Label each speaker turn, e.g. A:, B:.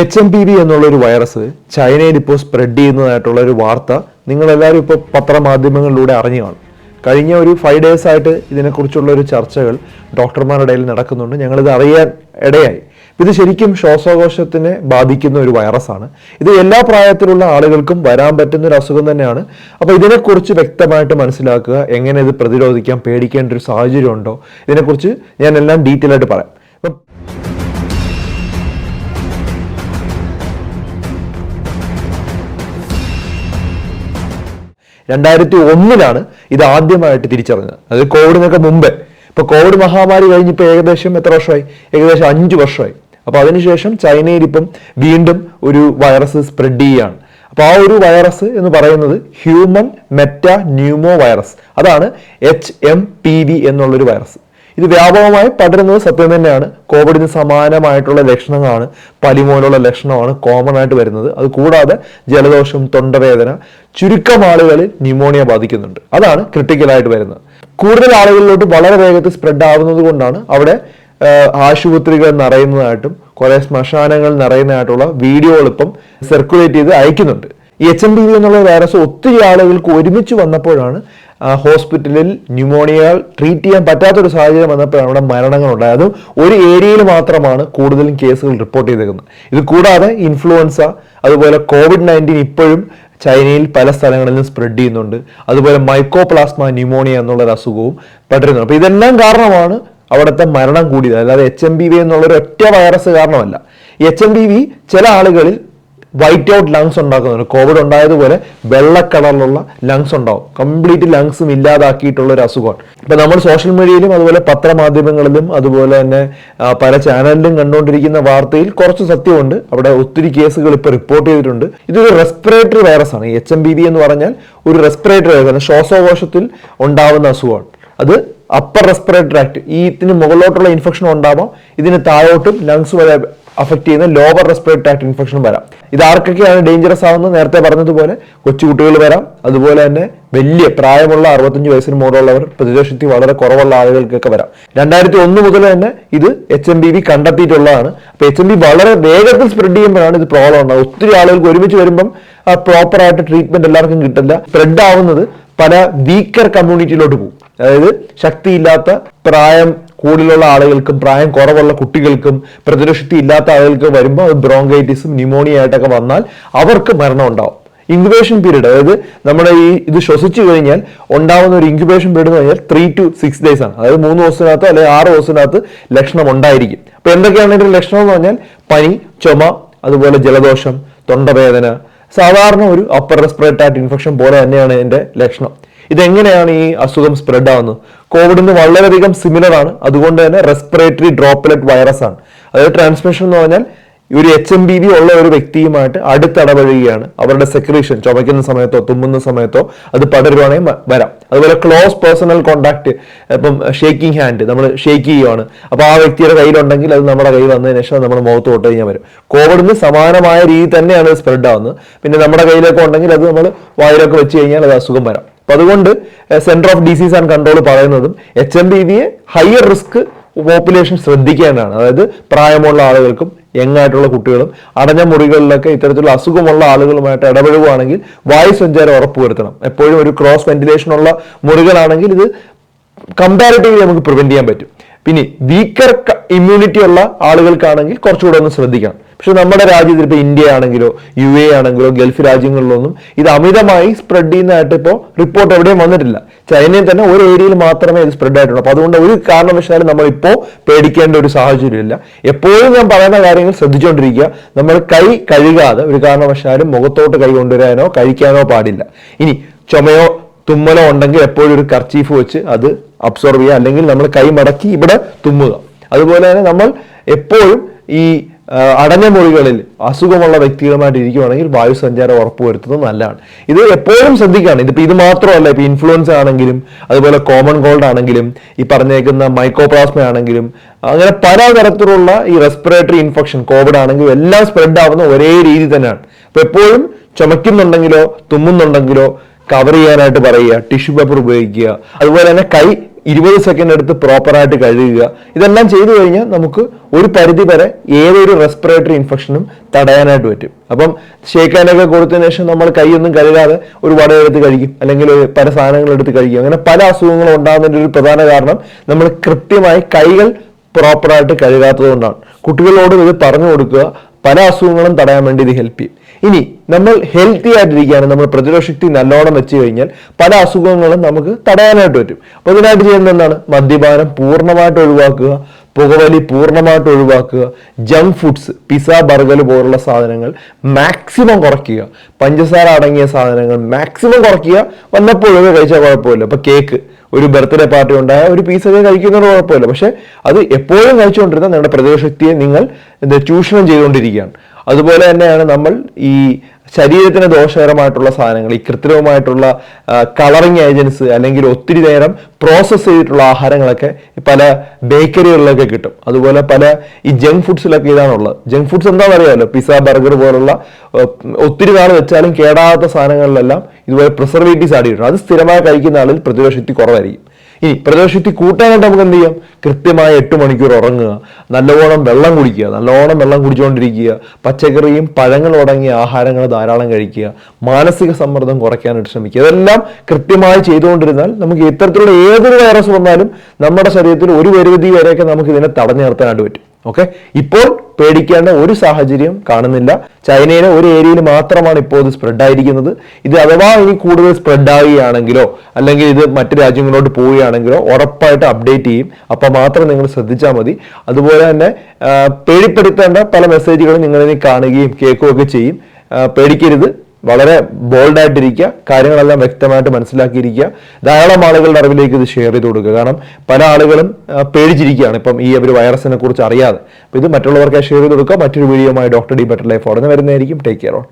A: H M P V എന്നുള്ളൊരു virus ചൈനയിൽ ഇപ്പോൾ സ്പ്രെഡ് ചെയ്യുന്നതായിട്ടുള്ള ഒരു വാർത്ത നിങ്ങളെല്ലാവരും ഇപ്പോൾ പത്രമാധ്യമങ്ങളിലൂടെ അറിഞ്ഞു കാണും. കഴിഞ്ഞ ഒരു ഫൈവ് ഡേയ്സ് ആയിട്ട് ഇതിനെക്കുറിച്ചുള്ള ഒരു ചർച്ചകൾ ഡോക്ടർമാരുടെ ഇടയിൽ നടക്കുന്നുണ്ട്. ഞങ്ങളിത് അറിയാൻ ഇടയായി. ഇത് ശരിക്കും ശ്വാസകോശത്തിനെ ബാധിക്കുന്ന ഒരു വൈറസാണ് ഇത് എല്ലാ പ്രായത്തിലുള്ള ആളുകൾക്കും വരാൻ പറ്റുന്ന ഒരു അസുഖം തന്നെയാണ്. അപ്പോൾ ഇതിനെക്കുറിച്ച് വ്യക്തമായിട്ട് മനസ്സിലാക്കുക എങ്ങനെ ഇത് പ്രതിരോധിക്കാൻ പേടിക്കേണ്ട ഒരു സാഹചര്യം ഉണ്ടോ ഇതിനെക്കുറിച്ച് ഞാൻ എല്ലാം ഡീറ്റെയിൽ ആയിട്ട് പറയാം. രണ്ടായിരത്തി ഒന്നിലാണ് ഇത് ആദ്യമായിട്ട് തിരിച്ചറിഞ്ഞത്. അത് കോവിഡിനൊക്കെ മുമ്പേ. ഇപ്പൊ കോവിഡ് മഹാമാരി കഴിഞ്ഞിപ്പോൾ ഏകദേശം എത്ര വർഷമായി? ഏകദേശം അഞ്ച് വർഷമായി. അപ്പൊ അതിനുശേഷം ചൈനയിൽ ഇപ്പം വീണ്ടും ഒരു വൈറസ് സ്പ്രെഡ് ചെയ്യുകയാണ് അപ്പോൾ ആ ഒരു വൈറസ് എന്ന് പറയുന്നത് ഹ്യൂമൻ മെറ്റ ന്യൂമോ വൈറസ്. അതാണ് എച്ച് എം പി വി എന്നുള്ളൊരു വൈറസ്. ഇത് വ്യാപകമായി പടരുന്നത് സത്യം തന്നെയാണ്. കോവിഡിന് സമാനമായിട്ടുള്ള ലക്ഷണങ്ങളാണ് പനി പോലുള്ള ലക്ഷണമാണ് കോമൺ ആയിട്ട് വരുന്നത്. അത് കൂടാതെ ജലദോഷം തൊണ്ടവേദന ചുരുക്കം ആളുകളിൽ ന്യൂമോണിയ ബാധിക്കുന്നുണ്ട്. അതാണ് ക്രിട്ടിക്കലായിട്ട് വരുന്നത്. കൂടുതൽ ആളുകളിലോട്ട് വളരെ വേഗത്തിൽ സ്പ്രെഡ് ആവുന്നത് കൊണ്ടാണ് അവിടെ ആശുപത്രികൾ നിറയുന്നതായിട്ടും കുറെ ശ്മശാനങ്ങൾ നിറയുന്നതായിട്ടുള്ള വീഡിയോകൾ ഇപ്പം സർക്കുലേറ്റ് ചെയ്ത് അയക്കുന്നുണ്ട്. എച്ച് എം പി വി എന്നുള്ള വൈറസ് ഒത്തിരി ആളുകൾക്ക് ഒരുമിച്ച് വന്നപ്പോഴാണ് ഹോസ്പിറ്റലിൽ ന്യൂമോണിയ ട്രീറ്റ് ചെയ്യാൻ പറ്റാത്തൊരു സാഹചര്യം വന്നപ്പോഴാണ് അവിടെ മരണങ്ങൾ ഉണ്ടായത് അതും ഒരു ഏരിയയിൽ മാത്രമാണ് കൂടുതലും കേസുകൾ റിപ്പോർട്ട് ചെയ്തിരിക്കുന്നത് ഇത് കൂടാതെ ഇൻഫ്ലുവൻസ അതുപോലെ കോവിഡ് നയന്റീൻ ഇപ്പോഴും ചൈനയിൽ പല സ്ഥലങ്ങളിലും സ്പ്രെഡ് ചെയ്യുന്നുണ്ട്. അതുപോലെ മൈക്കോപ്ലാസ്മ ന്യൂമോണിയ എന്നുള്ള ഒരു അസുഖവും പടരുന്നുണ്ട്. അപ്പോൾ ഇതെല്ലാം കാരണമാണ് അവിടുത്തെ മരണം കൂടിയത്. അല്ലാതെ എച്ച് എം ബി വി എന്നുള്ളൊരു ഒറ്റ വൈറസ് കാരണമല്ല. എച്ച് എം ബി വി ചില ആളുകളിൽ വൈറ്റ് ഔട്ട് ലങ്സ് ഉണ്ടാക്കുന്നുണ്ട് കോവിഡ് ഉണ്ടായതുപോലെ വെള്ള കളറിലുള്ള ലങ്സ് ഉണ്ടാവും. കംപ്ലീറ്റ് ലങ്സും ഇല്ലാതാക്കിയിട്ടുള്ള ഒരു അസുഖമാണ്. ഇപ്പൊ നമ്മൾ സോഷ്യൽ മീഡിയയിലും അതുപോലെ പത്രമാധ്യമങ്ങളിലും അതുപോലെ തന്നെ പല ചാനലിലും കണ്ടുകൊണ്ടിരിക്കുന്ന വാർത്തയിൽ കുറച്ച് സത്യമുണ്ട്. അവിടെ ഒത്തിരി കേസുകൾ ഇപ്പോൾ റിപ്പോർട്ട് ചെയ്തിട്ടുണ്ട്. ഇതൊരു റെസ്പിറേറ്ററി വൈറസ് ആണ്. എച്ച് എം ബി ബി എന്ന് പറഞ്ഞാൽ ഒരു റെസ്പിറേറ്ററി വൈറസ് ശ്വാസകോശത്തിൽ ഉണ്ടാവുന്ന അസുഖമാണ്. അത് അപ്പർ റെസ്പിറേറ്ററി ആക്ട് ഈ ഇതിന് മുകളിലോട്ടുള്ള ഇൻഫെക്ഷൻ ഉണ്ടാവാം. ഇതിന് താഴോട്ടും ലങ്സ് വരെ അഫക്ട് ചെയ്യുന്ന ലോവർ റെസ്പിറേറ്ററി ആക്ട് ഇൻഫെക്ഷൻ വരാം. ഇത് ആർക്കൊക്കെയാണ് ഡേഞ്ചറസ് ആവുന്നത്? നേരത്തെ പറഞ്ഞതുപോലെ കൊച്ചുകുട്ടികൾ വരാം. അതുപോലെ തന്നെ വലിയ പ്രായമുള്ള അറുപത്തഞ്ച് വയസ്സിന് മുകളിലുള്ളവർ പ്രതിരോധശക്തി വളരെ കുറവുള്ള ആളുകൾക്കൊക്കെ വരാം. രണ്ടായിരത്തി ഒന്ന് മുതൽ തന്നെ ഇത് എച്ച് എം ബി വി കണ്ടെത്തിയിട്ടുള്ളതാണ്. അപ്പൊ എച്ച് എം ബി വളരെ വേഗത്തിൽ സ്പ്രെഡ് ചെയ്യുമ്പോഴാണ് ഇത് പ്രോബ്ലം ഉണ്ടാകുന്നത് ഒത്തിരി ആളുകൾക്ക് ഒരുമിച്ച് വരുമ്പം പ്രോപ്പർ ആയിട്ട് ട്രീറ്റ്മെന്റ് എല്ലാവർക്കും കിട്ടില്ല. സ്പ്രെഡ് ആവുന്നത് പല വീക്കർ കമ്മ്യൂണിറ്റിയിലോട്ട് പോകും. അതായത് ശക്തിയില്ലാത്ത പ്രായം കൂടുതലുള്ള ആളുകൾക്കും പ്രായം കുറവുള്ള കുട്ടികൾക്കും പ്രതിരോധശക്തി ഇല്ലാത്ത ആളുകൾക്ക് വരുമ്പോൾ അത് ബ്രോങ്കൈറ്റിസും ന്യൂമോണിയ ആയിട്ടൊക്കെ വന്നാൽ അവർക്ക് മരണം ഉണ്ടാവും. ഇൻക്യുബേഷൻ പീരീഡ് അതായത് നമ്മുടെ ഈ ഇത് ശ്വസിച്ചു കഴിഞ്ഞാൽ ഉണ്ടാവുന്ന ഒരു ഇൻക്യുബേഷൻ പീരീഡ് എന്ന് പറഞ്ഞാൽ ത്രീ ടു സിക്സ് ഡേയ്സ് ആണ്. അതായത് മൂന്ന് ദിവസത്തിനകത്ത് അല്ലെങ്കിൽ ആറ് ദിവസത്തിനകത്ത് ലക്ഷണം ഉണ്ടായിരിക്കും. അപ്പൊ എന്തൊക്കെയാണ് ഇതിന്റെ ലക്ഷണം എന്ന് പറഞ്ഞാൽ പനി ചുമ അതുപോലെ ജലദോഷം തൊണ്ടവേദന സാധാരണ ഒരു അപ്പർ റെസ്പിറേറ്ററി ആയിട്ട് ഇൻഫെക്ഷൻ പോലെ തന്നെയാണ് ഇതിന്റെ ലക്ഷണം. ഇതെങ്ങനെയാണ് ഈ അസുഖം സ്പ്രെഡ് ആവുന്നത്? കോവിഡിന് വളരെയധികം സിമിലർ ആണ്. അതുകൊണ്ട് തന്നെ റെസ്പിറേറ്ററി ഡ്രോപ്പ്ലെറ്റ് വൈറസ് ആണ്. അതായത് ട്രാൻസ്മിഷൻ എന്ന് പറഞ്ഞാൽ ഒരു എച്ച് എം ബി വി ഉള്ള ഒരു വ്യക്തിയുമായിട്ട് അടുത്തിടപഴകുകയാണ് അവരുടെ സെക്രീഷൻ ചുമയ്ക്കുന്ന സമയത്തോ തുമ്മുന്ന സമയത്തോ അത് പടരുവാണെങ്കിൽ വരാം. അതുപോലെ ക്ലോസ് പേഴ്സണൽ കോണ്ടാക്ട് ഇപ്പം ഷേക്കിംഗ് ഹാൻഡ് നമ്മൾ ഷേക്ക് ചെയ്യുവാണ്. അപ്പോൾ ആ വ്യക്തിയുടെ കയ്യിലുണ്ടെങ്കിൽ അത് നമ്മുടെ കയ്യിൽ വന്നതിന് ശേഷം നമ്മുടെ മുഖത്ത് തൊട്ട് കഴിഞ്ഞാൽ വരും. കോവിഡിന് സമാനമായ രീതി തന്നെയാണ് സ്പ്രെഡ് ആവുന്നത്. പിന്നെ നമ്മുടെ കയ്യിലൊക്കെ ഉണ്ടെങ്കിൽ അത് നമ്മൾ വായിലൊക്കെ വെച്ച് കഴിഞ്ഞാൽ അത് അസുഖം വരാം. അപ്പൊ അതുകൊണ്ട് centre of disease and control പറയുന്നതും എച്ച് എം ബി വിയെ ഹയർ റിസ്ക് പോപ്പുലേഷൻ ശ്രദ്ധിക്കേണ്ടതാണ്. അതായത് പ്രായമുള്ള ആളുകൾക്കും യങ്ങായിട്ടുള്ള കുട്ടികളും അടഞ്ഞ മുറികളിലൊക്കെ ഇത്തരത്തിലുള്ള അസുഖമുള്ള ആളുകളുമായിട്ട് ഇടപഴകുകയാണെങ്കിൽ വായു സഞ്ചാരം ഉറപ്പുവരുത്തണം. എപ്പോഴും ഒരു ക്രോസ് വെന്റിലേഷൻ ഉള്ള മുറികളാണെങ്കിൽ ഇത് കമ്പാരിറ്റീവ്ലി നമുക്ക് പ്രിവെന്റ് ചെയ്യാൻ പറ്റും. പിന്നെ വീക്കർ ഇമ്മ്യൂണിറ്റി ഉള്ള ആളുകൾക്കാണെങ്കിൽ കുറച്ചുകൂടെ ഒന്ന് ശ്രദ്ധിക്കണം. പക്ഷെ നമ്മുടെ രാജ്യത്തിൽ ഇപ്പോൾ ഇന്ത്യ ആണെങ്കിലോ യു എ ആണെങ്കിലോ ഗൾഫ് രാജ്യങ്ങളിലൊന്നും ഇത് അമിതമായി സ്പ്രെഡ് ചെയ്യുന്നതായിട്ട് ഇപ്പോൾ റിപ്പോർട്ട് എവിടെയും വന്നിട്ടില്ല. ചൈനയിൽ തന്നെ ഒരു ഏരിയയിൽ മാത്രമേ ഇത് സ്പ്രെഡ് ആയിട്ടുള്ളൂ. അപ്പോൾ അതുകൊണ്ട് ഒരു കാരണവശാലും നമ്മൾ ഇപ്പോൾ പേടിക്കേണ്ട ഒരു സാഹചര്യമില്ല എപ്പോഴും ഞാൻ പറയുന്ന കാര്യങ്ങൾ ശ്രദ്ധിച്ചുകൊണ്ടിരിക്കുക നമ്മൾ കൈ കഴുകാതെ ഒരു കാരണവശാലും മുഖത്തോട്ട് കൈ കൊണ്ടുവരാനോ കഴിക്കാനോ പാടില്ല. ഇനി ചുമയോ തുമ്മലോ ഉണ്ടെങ്കിൽ എപ്പോഴും ഒരു കർച്ചീഫ് വെച്ച് അത് അബ്സോർവ് ചെയ്യുക. അല്ലെങ്കിൽ നമ്മൾ കൈ മടക്കി ഇവിടെ തുമ്മുക. അതുപോലെ തന്നെ നമ്മൾ എപ്പോഴും ഈ അടഞ്ഞ മുറികളിൽ അസുഖമുള്ള വ്യക്തികളുമായിട്ട് ഇരിക്കുകയാണെങ്കിൽ വായു സഞ്ചാരം ഉറപ്പുവരുത്തുന്നത് നല്ലതാണ്. ഇത് എപ്പോഴും ശ്രദ്ധിക്കുകയാണ് ഇതിപ്പോൾ ഇത് മാത്രമല്ല ഇപ്പോൾ ഇൻഫ്ലുവൻസ ആണെങ്കിലും അതുപോലെ കോമൺ കോൾഡ് ആണെങ്കിലും ഈ പറഞ്ഞേക്കുന്ന മൈക്കോപ്ലാസ്മ ആണെങ്കിലും അങ്ങനെ പലതരത്തിലുള്ള ഈ റെസ്പിറേറ്ററി ഇൻഫെക്ഷൻ കോവിഡ് ആണെങ്കിലും എല്ലാം സ്പ്രെഡ് ആവുന്ന ഒരേ രീതി തന്നെയാണ്. അപ്പോൾ എപ്പോഴും ചുമയ്ക്കുന്നുണ്ടെങ്കിലോ തുമ്മുന്നുണ്ടെങ്കിലോ കവർ ചെയ്യാനായിട്ട് പറയുക ടിഷ്യൂ പേപ്പർ ഉപയോഗിക്കുക അതുപോലെ തന്നെ കൈ ഇരുപത് സെക്കൻഡ് എടുത്ത് പ്രോപ്പറായിട്ട് കഴുകുക. ഇതെല്ലാം ചെയ്തു കഴിഞ്ഞാൽ നമുക്ക് ഒരു പരിധി വരെ ഏതൊരു റെസ്പിറേറ്ററി ഇൻഫെക്ഷനും തടയാനായിട്ട് പറ്റും. അപ്പം ഷേക്കാനൊക്കെ കൊടുത്തതിന് ശേഷം നമ്മൾ കൈയൊന്നും കഴുകാതെ ഒരു വട എടുത്ത് കഴിക്കും. അല്ലെങ്കിൽ പല സാധനങ്ങൾ എടുത്ത് കഴിക്കും. അങ്ങനെ പല അസുഖങ്ങളും ഉണ്ടാകുന്നതിന്റെ ഒരു പ്രധാന കാരണം നമ്മൾ കൃത്യമായി കൈകൾ പ്രോപ്പറായിട്ട് കഴുകാത്തത് കൊണ്ടാണ്. കുട്ടികളോട് ഇത് പറഞ്ഞു കൊടുക്കുക. പല അസുഖങ്ങളും തടയാൻ വേണ്ടി ഇത് ഹെൽപ്പ് ചെയ്യും. ഇനി നമ്മൾ ഹെൽത്തി ആയിട്ടിരിക്കുകയാണ്. നമ്മൾ പ്രതിരോധ ശക്തി നല്ലോണം വെച്ച് കഴിഞ്ഞാൽ പല അസുഖങ്ങളും നമുക്ക് തടയാനായിട്ട് പറ്റും. അപ്പോൾ ഇതിനായിട്ട് ചെയ്യുന്നത് എന്താണ്? മദ്യപാനം പൂർണമായിട്ട് ഒഴിവാക്കുക പുകവലി പൂർണമായിട്ട് ഒഴിവാക്കുക ജങ്ക് ഫുഡ്സ് പിസ ബർഗർ പോലുള്ള സാധനങ്ങൾ മാക്സിമം കുറയ്ക്കുക. പഞ്ചസാര അടങ്ങിയ സാധനങ്ങൾ മാക്സിമം കുറയ്ക്കുക. വല്ലപ്പോഴൊക്കെ കഴിച്ചാൽ കുഴപ്പമില്ല. ഇപ്പൊ കേക്ക് ഒരു ബർത്ത്ഡേ പാർട്ടി ഉണ്ടായ ഒരു പീസൊക്കെ കഴിക്കുന്നത് കുഴപ്പമില്ല. പക്ഷെ അത് എപ്പോഴും കഴിച്ചുകൊണ്ടിരുന്ന നിങ്ങളുടെ പ്രതിരോധശക്തിയെ നിങ്ങൾ ചൂഷണം ചെയ്തുകൊണ്ടിരിക്കുകയാണ്. അതുപോലെ തന്നെയാണ് നമ്മൾ ഈ ശരീരത്തിന് ദോഷകരമായിട്ടുള്ള സാധനങ്ങൾ ഈ കൃത്രിമമായിട്ടുള്ള കളറിങ് ഏജൻസ് അല്ലെങ്കിൽ ഒത്തിരി നേരം പ്രോസസ്സ് ചെയ്തിട്ടുള്ള ആഹാരങ്ങളൊക്കെ പല ബേക്കറികളിലൊക്കെ കിട്ടും. അതുപോലെ പല ഈ ജങ്ക് ഫുഡ്സിലൊക്കെ ഇതാണുള്ളത്. ജങ്ക് ഫുഡ്സ് എന്താ പറയുമല്ലോ പിസ്സ ബർഗർ പോലുള്ള ഒത്തിരി നാൾ വെച്ചാലും കേടാത്ത സാധനങ്ങളിലെല്ലാം ഇതുപോലെ പ്രിസർവേറ്റീവ്സ് ആഡ് ചെയ്തിട്ടുണ്ട്. അത് സ്ഥിരമായി കഴിക്കുന്ന ആളിൽ പ്രതിരോധശക്തി കുറവായിരിക്കും. ഇനി പ്രതിരോധശക്തി കൂട്ടാനായിട്ട് നമുക്ക് എന്ത് ചെയ്യാം? കൃത്യമായ എട്ട് മണിക്കൂർ ഉറങ്ങുക നല്ലവണ്ണം വെള്ളം കുടിക്കുക നല്ലവണ്ണം വെള്ളം കുടിച്ചുകൊണ്ടിരിക്കുക പച്ചക്കറിയും പഴങ്ങളും അടങ്ങിയ ആഹാരങ്ങൾ ധാരാളം കഴിക്കുക മാനസിക സമ്മർദ്ദം കുറയ്ക്കാനായിട്ട് ശ്രമിക്കുക. ഇതെല്ലാം കൃത്യമായി ചെയ്തുകൊണ്ടിരുന്നാൽ നമുക്ക് ഇത്തരത്തിലുള്ള ഏതൊരു വൈറസ് വന്നാലും നമ്മുടെ ശരീരത്തിൽ ഒരു പരിധി വരെയൊക്കെ നമുക്ക് ഇതിനെ തടഞ്ഞു നിർത്താനായിട്ട് പറ്റും. ഓക്കെ? ഇപ്പോൾ പേടിക്കേണ്ട ഒരു സാഹചര്യം കാണുന്നില്ല. ചൈനയിലെ ഒരു ഏരിയയിൽ മാത്രമാണ് ഇപ്പോൾ ഇത് സ്പ്രെഡ് ആയിരിക്കുന്നത്. ഇത് അഥവാ ഇനി കൂടുതൽ സ്പ്രെഡ് ആവുകയാണെങ്കിലോ അല്ലെങ്കിൽ ഇത് മറ്റു രാജ്യങ്ങളിലോട്ട് പോവുകയാണെങ്കിലോ ഉറപ്പായിട്ട് അപ്ഡേറ്റ് ചെയ്യും. അപ്പോൾ മാത്രം നിങ്ങൾ ശ്രദ്ധിച്ചാൽ മതി. അതുപോലെ തന്നെ പേടിപ്പെടുത്തേണ്ട പല മെസ്സേജുകളും നിങ്ങളിനി കാണുകയും കേൾക്കുകയൊക്കെ ചെയ്യും. പേടിക്കരുത്. വളരെ ബോൾഡായിട്ടിരിക്കുക കാര്യങ്ങളെല്ലാം വ്യക്തമായിട്ട് മനസ്സിലാക്കിയിരിക്കുക. ധാരാളം ആളുകളുടെ അറിവിലേക്ക് ഇത് ഷെയർ ചെയ്ത് കൊടുക്കുക. കാരണം പല ആളുകളും പേടിച്ചിരിക്കുകയാണ്. ഇപ്പം ഈ ഒരു വൈറസിനെ കുറിച്ച് അറിയാതെ. അപ്പോൾ ഇത് മറ്റുള്ളവർക്ക് ഷെയർ ചെയ്ത് കൊടുക്കുക. മറ്റൊരു വീഡിയോയുമായി ഡോക്ടർ ഡി ബെറ്റർ ലൈഫ് ഉടനെ വരുന്നതായിരിക്കും. Take care on